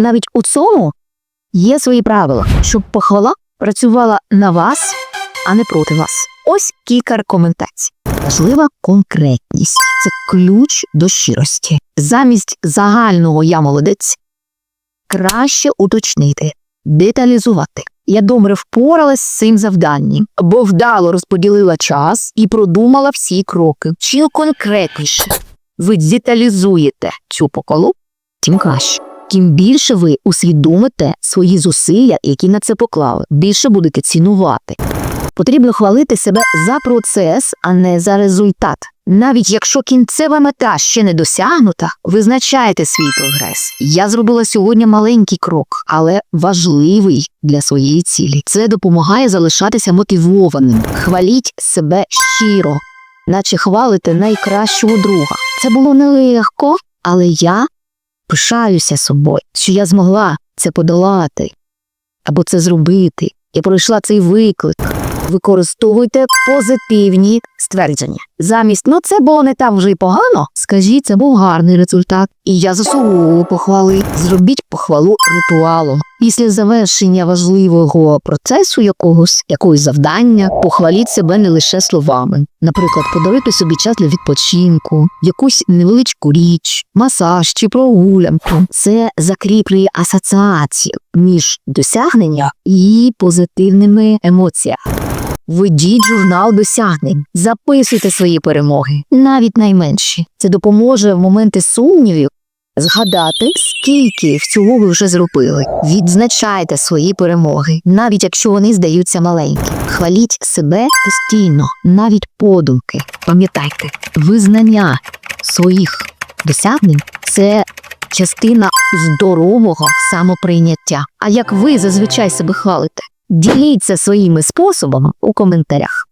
Навіть у цьому є свої правила, щоб похвала працювала на вас, а не проти вас. Ось кілька рекомендацій. Важлива конкретність це ключ до щирості. Замість загального я молодець краще уточнити, деталізувати. Я добре впоралась з цим завданням, бо вдало розподілила час і продумала всі кроки. Чим конкретніше ви деталізуєте цю поколу, тим краще. Тим більше ви усвідомите свої зусилля, які на це поклали, більше будете цінувати. Потрібно хвалити себе за процес, а не за результат. Навіть якщо кінцева мета ще не досягнута, визначайте свій прогрес. Я зробила сьогодні маленький крок, але важливий для своєї цілі. Це допомагає залишатися мотивованим. Хваліть себе щиро, наче хвалите найкращого друга. Це було нелегко, але я пишаюся собою, що я змогла це подолати або це зробити. Я пройшла цей виклик. Використовуйте позитивні ствердження. Замість ну це було не так вже й погано. Скажіть, це був гарний результат, і я заслуговую похвали. Зробіть похвалу ритуалом. Після завершення важливого процесу якогось якогось завдання, похваліть себе не лише словами. Наприклад, подаруйте собі час для відпочинку, якусь невеличку річ, масаж чи прогулянку. Це закріплює асоціацію між досягненням і позитивними емоціями. Ведіть журнал досягнень, записуйте свої перемоги, навіть найменші. Це допоможе в моменти сумнівів згадати, скільки всього ви вже зробили. Відзначайте свої перемоги, навіть якщо вони здаються маленькі. Хваліть себе постійно, навіть подумки. Пам'ятайте, визнання своїх досягнень це частина здорового самоприйняття. А як ви зазвичай себе хвалите? Діліться своїми способами у коментарях.